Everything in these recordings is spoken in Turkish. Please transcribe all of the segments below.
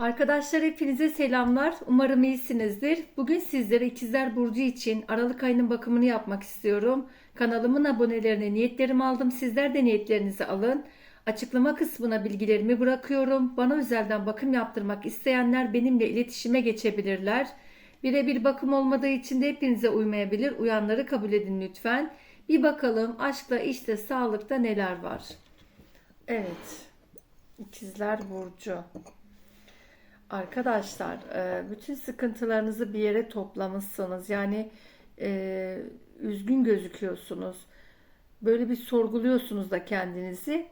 Arkadaşlar hepinize selamlar. Umarım iyisinizdir. Bugün sizlere ikizler burcu için Aralık ayının bakımını yapmak istiyorum. Kanalımın abonelerine niyetlerimi aldım. Sizler de niyetlerinizi alın. Açıklama kısmına bilgilerimi bırakıyorum. Bana özelden bakım yaptırmak isteyenler benimle iletişime geçebilirler. Birebir bakım olmadığı için de hepinize uymayabilir. Uyanları kabul edin lütfen. Bir bakalım aşkta, işte, sağlıkta neler var. Evet. İkizler burcu. Arkadaşlar, e, bütün sıkıntılarınızı bir yere toplamışsınız. Yani e, üzgün gözüküyorsunuz. Böyle bir sorguluyorsunuz da kendinizi.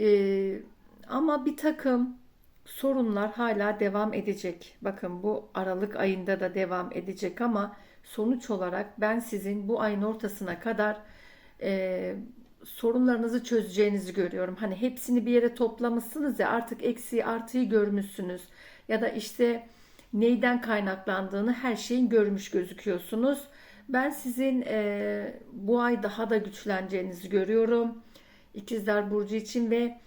E, ama bir takım sorunlar hala devam edecek. Bakın bu Aralık ayında da devam edecek ama sonuç olarak ben sizin bu ayın ortasına kadar sorunlarınızı çözeceğinizi görüyorum. Hani hepsini bir yere toplamışsınız ya artık eksiği artıyı görmüşsünüz. Ya da işte neyden kaynaklandığını her şeyin görmüş gözüküyorsunuz. Ben sizin e, bu ay daha da güçleneceğinizi görüyorum. İkizler Burcu için ve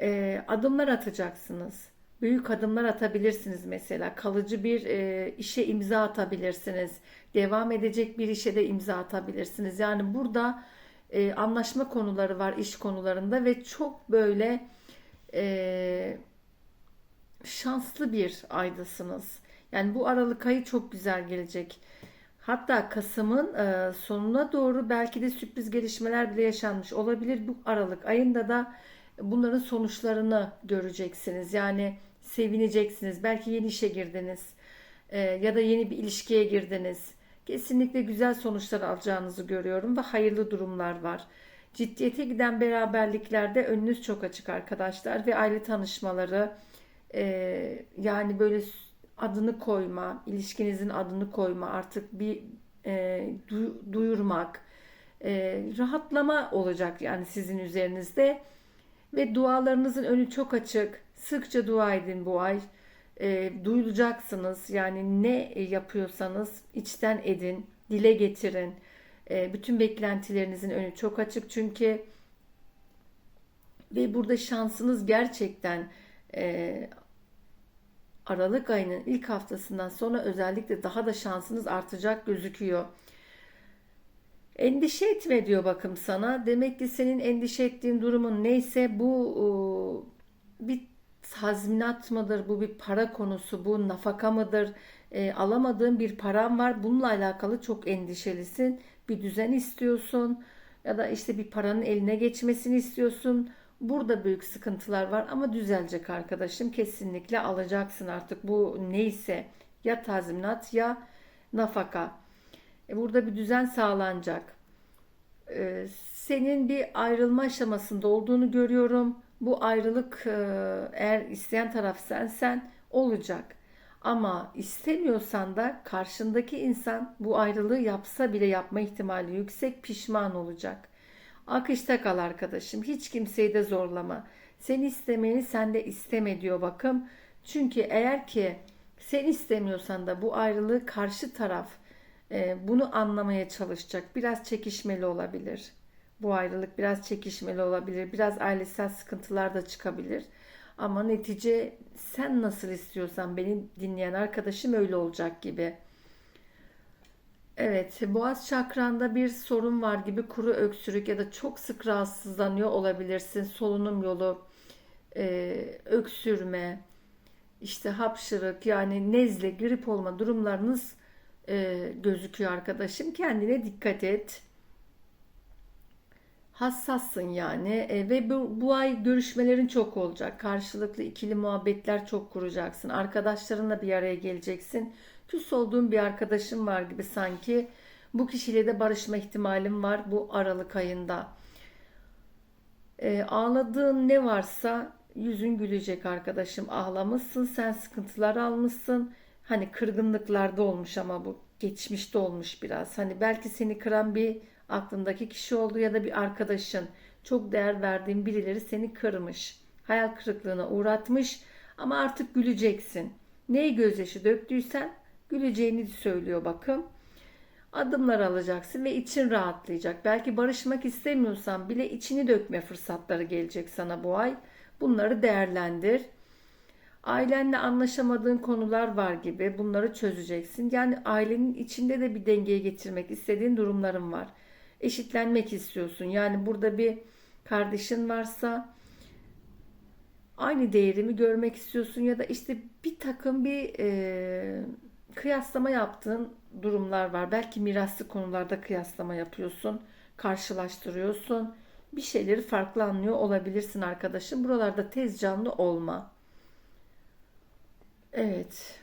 e, adımlar atacaksınız. Büyük adımlar atabilirsiniz mesela. Kalıcı bir e, işe imza atabilirsiniz. Devam edecek bir işe de imza atabilirsiniz. Yani burada e, anlaşma konuları var iş konularında ve çok böyle e, şanslı bir aydasınız. Yani bu Aralık ayı çok güzel gelecek. Hatta Kasım'ın e, sonuna doğru belki de sürpriz gelişmeler bile yaşanmış olabilir. Bu Aralık ayında da bunların sonuçlarını göreceksiniz. Yani sevineceksiniz. Belki yeni işe girdiniz e, ya da yeni bir ilişkiye girdiniz. Kesinlikle güzel sonuçlar alacağınızı görüyorum ve hayırlı durumlar var. Ciddiyete giden beraberliklerde önünüz çok açık arkadaşlar ve aile tanışmaları e, yani böyle adını koyma, ilişkinizin adını koyma, artık bir e, du- duyurmak, e, rahatlama olacak yani sizin üzerinizde ve dualarınızın önü çok açık. Sıkça dua edin bu ay. E, duyulacaksınız yani ne yapıyorsanız içten edin, dile getirin. E, bütün beklentilerinizin önü çok açık çünkü ve burada şansınız gerçekten e, Aralık ayının ilk haftasından sonra özellikle daha da şansınız artacak gözüküyor. Endişe etme diyor bakım sana. Demek ki senin endişe ettiğin durumun neyse bu e, bir tazminat mıdır, bu bir para konusu, bu nafaka mıdır, e, alamadığın bir param var. Bununla alakalı çok endişelisin. Bir düzen istiyorsun ya da işte bir paranın eline geçmesini istiyorsun. Burada büyük sıkıntılar var ama düzelecek arkadaşım. Kesinlikle alacaksın artık bu neyse ya tazminat ya nafaka. E, Burada bir düzen sağlanacak. E, Senin bir ayrılma aşamasında olduğunu görüyorum. Bu ayrılık e, eğer isteyen taraf sensen olacak. Ama istemiyorsan da karşındaki insan bu ayrılığı yapsa bile yapma ihtimali yüksek pişman olacak. Akışta kal arkadaşım. Hiç kimseyi de zorlama. Seni istemeyeni sen de isteme diyor bakım. Çünkü eğer ki sen istemiyorsan da bu ayrılığı karşı taraf e, bunu anlamaya çalışacak. Biraz çekişmeli olabilir. Bu ayrılık biraz çekişmeli olabilir. Biraz ailesel sıkıntılar da çıkabilir. Ama netice sen nasıl istiyorsan beni dinleyen arkadaşım öyle olacak gibi. Evet, boğaz çakranda bir sorun var gibi kuru öksürük ya da çok sık rahatsızlanıyor olabilirsin. Solunum yolu, e, öksürme, işte hapşırık yani nezle, grip olma durumlarınız e, gözüküyor arkadaşım. Kendine dikkat et. Hassassın yani E, ve bu, bu ay görüşmelerin çok olacak. Karşılıklı ikili muhabbetler çok kuracaksın. Arkadaşlarınla bir araya geleceksin. Küs olduğun bir arkadaşın var gibi sanki. Bu kişiyle de barışma ihtimalim var bu Aralık ayında. E, ağladığın ne varsa yüzün gülecek arkadaşım. Ağlamışsın, sen sıkıntılar almışsın. Hani kırgınlıklarda olmuş ama bu geçmişte olmuş biraz. Hani belki seni kıran bir aklındaki kişi oldu ya da bir arkadaşın. Çok değer verdiğin birileri seni kırmış. Hayal kırıklığına uğratmış ama artık güleceksin. Neyi gözyaşı döktüysen güleceğini söylüyor bakım. Adımlar alacaksın ve için rahatlayacak. Belki barışmak istemiyorsan bile içini dökme fırsatları gelecek sana bu ay. Bunları değerlendir. Ailenle anlaşamadığın konular var gibi bunları çözeceksin. Yani ailenin içinde de bir dengeye getirmek istediğin durumların var. Eşitlenmek istiyorsun. Yani burada bir kardeşin varsa aynı değerimi görmek istiyorsun ya da işte bir takım bir e, kıyaslama yaptığın durumlar var. Belki miraslı konularda kıyaslama yapıyorsun, karşılaştırıyorsun. Bir şeyleri farklı anlıyor olabilirsin arkadaşım. Buralarda tez canlı olma. Evet.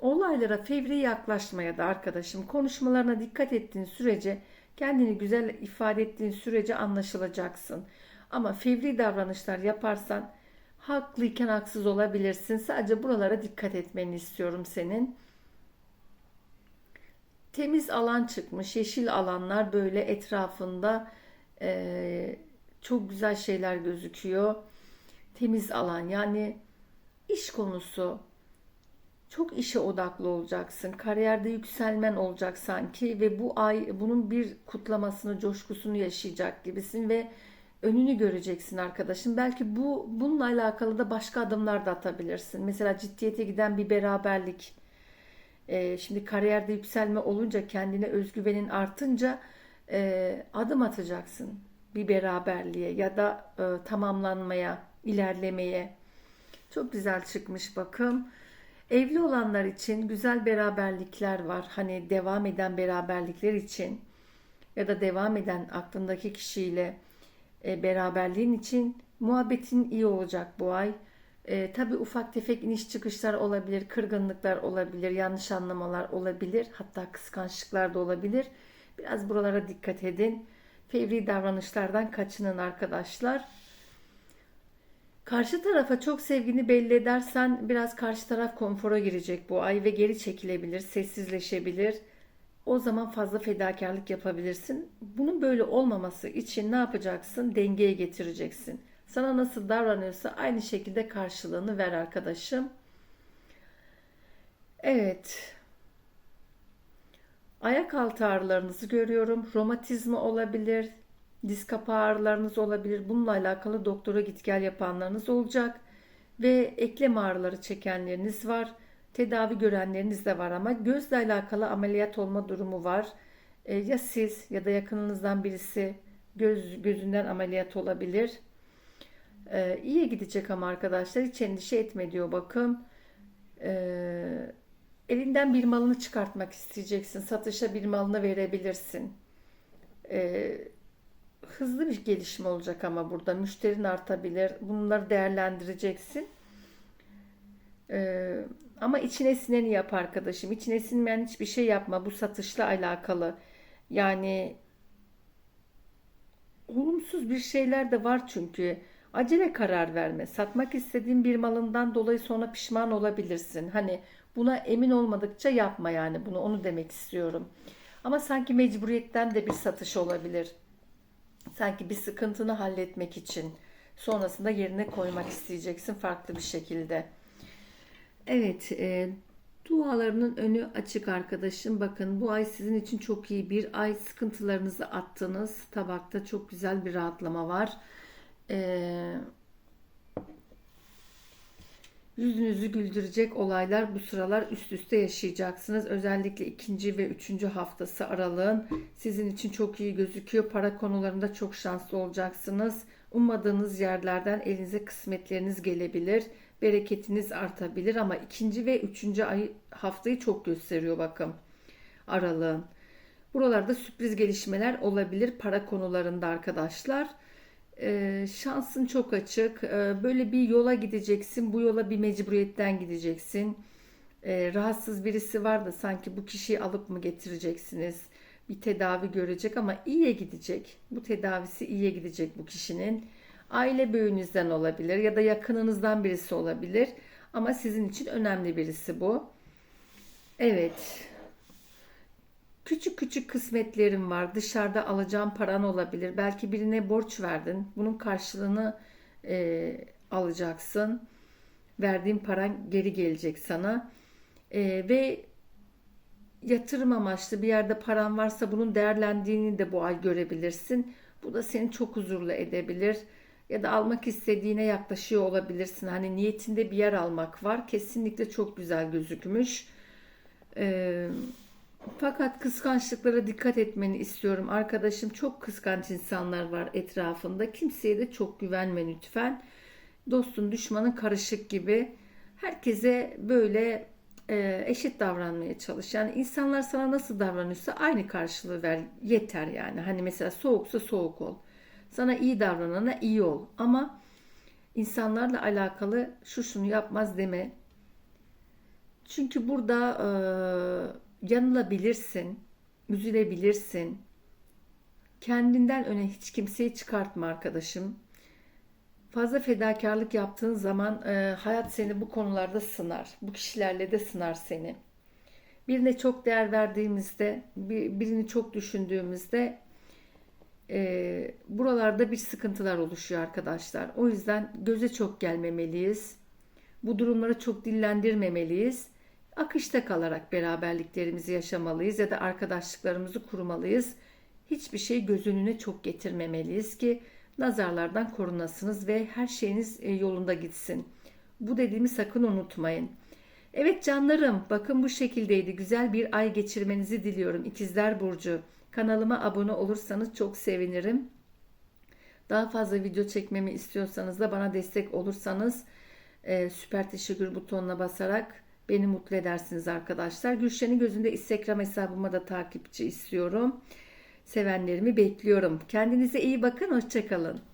Olaylara fevri yaklaşmaya da arkadaşım konuşmalarına dikkat ettiğin sürece kendini güzel ifade ettiğin sürece anlaşılacaksın. Ama fevri davranışlar yaparsan haklıyken haksız olabilirsin. Sadece buralara dikkat etmeni istiyorum senin. Temiz alan çıkmış, yeşil alanlar böyle etrafında eee, çok güzel şeyler gözüküyor. Temiz alan yani iş konusu. Çok işe odaklı olacaksın. Kariyerde yükselmen olacak sanki ve bu ay bunun bir kutlamasını, coşkusunu yaşayacak gibisin ve önünü göreceksin arkadaşım. Belki bu bununla alakalı da başka adımlar da atabilirsin. Mesela ciddiyete giden bir beraberlik. Ee, şimdi kariyerde yükselme olunca kendine özgüvenin artınca e, adım atacaksın bir beraberliğe ya da e, tamamlanmaya, ilerlemeye. Çok güzel çıkmış bakım. Evli olanlar için güzel beraberlikler var. Hani devam eden beraberlikler için ya da devam eden aklındaki kişiyle e, beraberliğin için muhabbetin iyi olacak bu ay. E, tabii ufak tefek iniş çıkışlar olabilir, kırgınlıklar olabilir, yanlış anlamalar olabilir, hatta kıskançlıklar da olabilir. Biraz buralara dikkat edin. Fevri davranışlardan kaçının arkadaşlar. Karşı tarafa çok sevgini belli edersen biraz karşı taraf konfora girecek bu ay ve geri çekilebilir, sessizleşebilir. O zaman fazla fedakarlık yapabilirsin. Bunun böyle olmaması için ne yapacaksın? Dengeye getireceksin. Sana nasıl davranıyorsa aynı şekilde karşılığını ver arkadaşım. Evet. Ayak altı ağrılarınızı görüyorum. Romatizma olabilir, diz kapağı ağrılarınız olabilir. Bununla alakalı doktora git gel yapanlarınız olacak. Ve eklem ağrıları çekenleriniz var. Tedavi görenleriniz de var ama gözle alakalı ameliyat olma durumu var. E, ya siz ya da yakınınızdan birisi göz gözünden ameliyat olabilir. E, iyiye gidecek ama arkadaşlar hiç endişe etme diyor bakım. E, elinden bir malını çıkartmak isteyeceksin. Satışa bir malını verebilirsin. E, hızlı bir gelişme olacak ama burada müşterin artabilir. Bunları değerlendireceksin. Ee, ama içine sineni yap arkadaşım. İçine sinmeyen hiçbir şey yapma. Bu satışla alakalı. Yani olumsuz bir şeyler de var çünkü. Acele karar verme. Satmak istediğin bir malından dolayı sonra pişman olabilirsin. Hani buna emin olmadıkça yapma yani bunu onu demek istiyorum. Ama sanki mecburiyetten de bir satış olabilir. Sanki bir sıkıntını halletmek için sonrasında yerine koymak isteyeceksin farklı bir şekilde. Evet, e, dualarının önü açık arkadaşım. Bakın bu ay sizin için çok iyi bir ay. Sıkıntılarınızı attınız. Tabakta çok güzel bir rahatlama var. E, yüzünüzü güldürecek olaylar bu sıralar üst üste yaşayacaksınız. Özellikle ikinci ve üçüncü haftası aralığın sizin için çok iyi gözüküyor. Para konularında çok şanslı olacaksınız. Ummadığınız yerlerden elinize kısmetleriniz gelebilir bereketiniz artabilir ama ikinci ve üçüncü ay haftayı çok gösteriyor bakın aralığın. Buralarda sürpriz gelişmeler olabilir para konularında arkadaşlar. Ee, şansın çok açık. Ee, böyle bir yola gideceksin. Bu yola bir mecburiyetten gideceksin. Ee, rahatsız birisi var da sanki bu kişiyi alıp mı getireceksiniz? Bir tedavi görecek ama iyiye gidecek. Bu tedavisi iyiye gidecek bu kişinin. Aile büyüğünüzden olabilir ya da yakınınızdan birisi olabilir. Ama sizin için önemli birisi bu. Evet. Küçük küçük kısmetlerim var. Dışarıda alacağım paran olabilir. Belki birine borç verdin. Bunun karşılığını e, alacaksın. Verdiğin paran geri gelecek sana. E, ve yatırım amaçlı bir yerde paran varsa bunun değerlendiğini de bu ay görebilirsin. Bu da seni çok huzurlu edebilir ya da almak istediğine yaklaşıyor olabilirsin. Hani niyetinde bir yer almak var. Kesinlikle çok güzel gözükmüş. Ee, fakat kıskançlıklara dikkat etmeni istiyorum. Arkadaşım çok kıskanç insanlar var etrafında. Kimseye de çok güvenme lütfen. Dostun düşmanın karışık gibi. Herkese böyle e, eşit davranmaya çalış. Yani insanlar sana nasıl davranıyorsa aynı karşılığı ver. Yeter yani. Hani mesela soğuksa soğuk ol. Sana iyi davranana iyi ol. Ama insanlarla alakalı şu şunu yapmaz deme. Çünkü burada e, yanılabilirsin, üzülebilirsin. Kendinden öne hiç kimseyi çıkartma arkadaşım. Fazla fedakarlık yaptığın zaman e, hayat seni bu konularda sınar. Bu kişilerle de sınar seni. Birine çok değer verdiğimizde, bir- birini çok düşündüğümüzde e, buralarda bir sıkıntılar oluşuyor arkadaşlar. O yüzden göze çok gelmemeliyiz. Bu durumları çok dillendirmemeliyiz. Akışta kalarak beraberliklerimizi yaşamalıyız ya da arkadaşlıklarımızı kurmalıyız. Hiçbir şey göz önüne çok getirmemeliyiz ki nazarlardan korunasınız ve her şeyiniz e, yolunda gitsin. Bu dediğimi sakın unutmayın. Evet canlarım bakın bu şekildeydi. Güzel bir ay geçirmenizi diliyorum. İkizler Burcu. Kanalıma abone olursanız çok sevinirim. Daha fazla video çekmemi istiyorsanız da bana destek olursanız e, süper teşekkür butonuna basarak beni mutlu edersiniz arkadaşlar. Gülşen'in gözünde Instagram hesabıma da takipçi istiyorum. Sevenlerimi bekliyorum. Kendinize iyi bakın. Hoşçakalın.